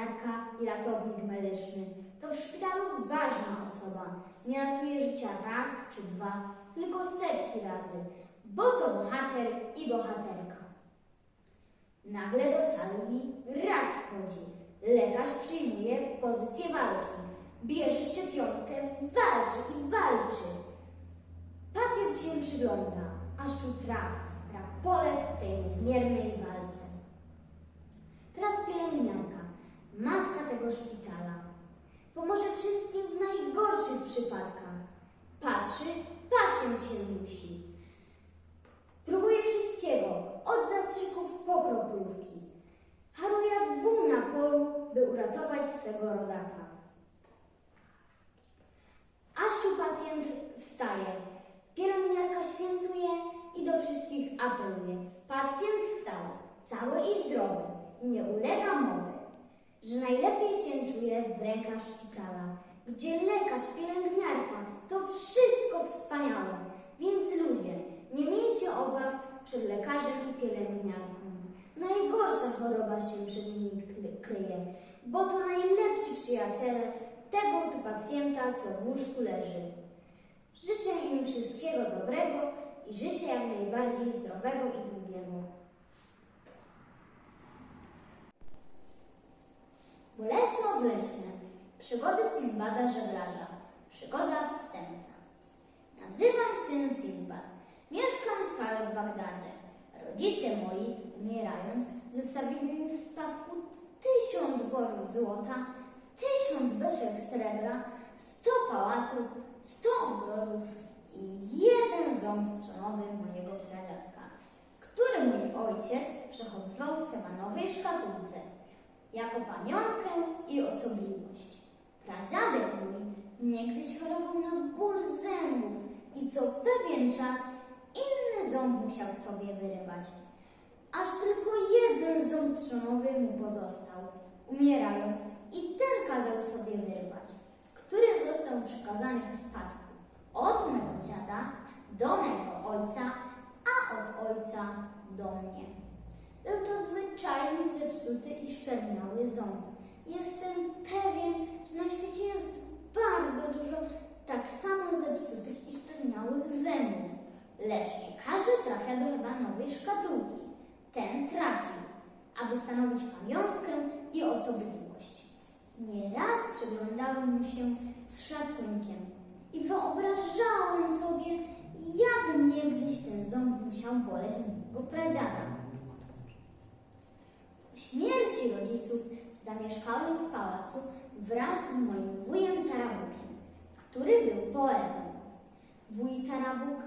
pielęgniarka i ratownik medyczny. To w szpitalu ważna osoba. Nie ratuje życia raz czy dwa, tylko setki razy, bo to bohater i bohaterka. Nagle do sali rak wchodzi. Lekarz przyjmuje pozycję walki. Bierze szczepionkę, walczy i walczy. Pacjent się przygląda, aż czuł strach, brak poległ w tej niezmiernej walce. Teraz pielęgniarka, szpitala, pomoże wszystkim w najgorszych przypadkach. Patrzy, pacjent się musi. Próbuje wszystkiego, od zastrzyków po kroplówki. Haruje wół na polu, by uratować swego rodaka. Aż tu pacjent wstaje. Pielęgniarka świętuje i do wszystkich apeluje. Pacjent wstał, cały i zdrowy. Nie ulega mowy, że najlepiej się czuje w rękach szpitala, gdzie lekarz, pielęgniarka to wszystko wspaniałe. Więc ludzie, nie miejcie obaw przed lekarzem i pielęgniarką. Najgorsza choroba się przed nimi kry- kryje, bo to najlepsi przyjaciele tego tu pacjenta, co w łóżku leży. Życzę im wszystkiego dobrego i życzę jak najbardziej zdrowego i długiego. Przygody Sinbada żeglarza. Przygoda wstępna. Nazywam się Sinbad. Mieszkam stale w Bagdadzie. Rodzice moi, umierając, zostawili mi w spadku tysiąc worów złota, tysiąc beczek srebra, sto pałaców, sto ogrodów i jeden ząb trzonowy mojego pradziadka, który mój ojciec przechowywał w hebanowej szkatułce jako pamiątkę i osobliwość. Pradziadek mój niegdyś chorował na ból zębów i co pewien czas inny ząb musiał sobie wyrywać. Aż tylko jeden ząb trzonowy mu pozostał, umierając i ten kazał sobie wyrywać, który został przekazany w spadku od mego dziada do mego ojca, a od ojca do mnie. Zwyczajny, zepsuty i szczerniały ząb. Jestem pewien, że na świecie jest bardzo dużo tak samo zepsutych i szczerniałych zębów, lecz nie każdy trafia do hebanowej szkatułki. Ten trafił, aby stanowić pamiątkę i osobliwość. Nieraz przyglądałem mu się z szacunkiem i wyobrażałem sobie, jak niegdyś ten ząb musiał boleć mojego pradziada. Po śmierci rodziców zamieszkałem w pałacu wraz z moim wujem Tarabukiem, który był poetą. Wuj Tarabuk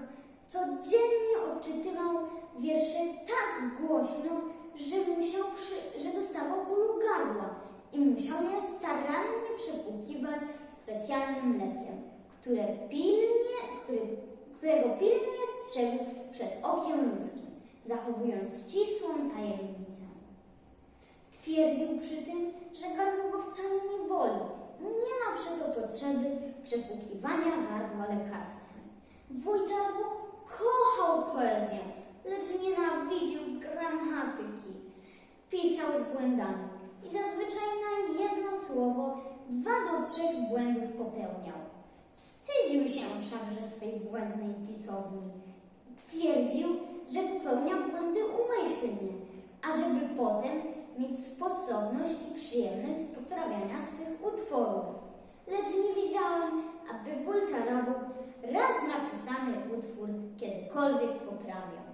codziennie odczytywał wiersze tak głośno, że, musiał przy, że dostawał bólu gardła i musiał je starannie przepłukiwać specjalnym lekiem, które pilnie, który, którego pilnie strzegł przed okiem ludzkim, zachowując ścisłą tajemnicę. Twierdził przy tym, że gardło go wcale nie boli. Nie ma przeto potrzeby przepłukiwania gardła lekarstwem. Wuj Tarabuk kochał poezję, lecz nienawidził gramatyki. Pisał z błędami i zazwyczaj na jedno słowo dwa do trzech błędów popełniał. Wstydził się wszakże swej błędnej pisowni. Twierdził, że popełnia błędy umyślnie, ażeby potem mieć sposobność i przyjemność z poprawiania swych utworów. Lecz nie widziałem, aby wuj Tarabuk raz napisany utwór kiedykolwiek poprawiał.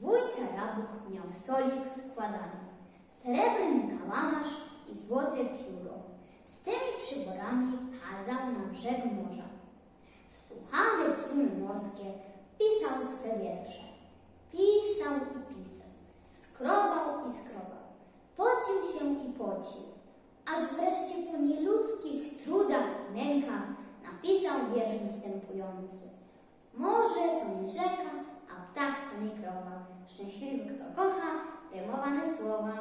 Wuj Tarabuk miał stolik składany, srebrny kałamarz i złote pióro. Z tymi przyborami chadzał na brzeg morza. Wsłuchany w szumy morskie, pisał swe wiersze. Pisał i pisał. Skrobał i skrobał. Aż wreszcie po nieludzkich trudach i mękach napisał wiersz następujący. Morze to nie rzeka, a ptak to nie krowa. Szczęśliwy, kto kocha, rymowane słowa.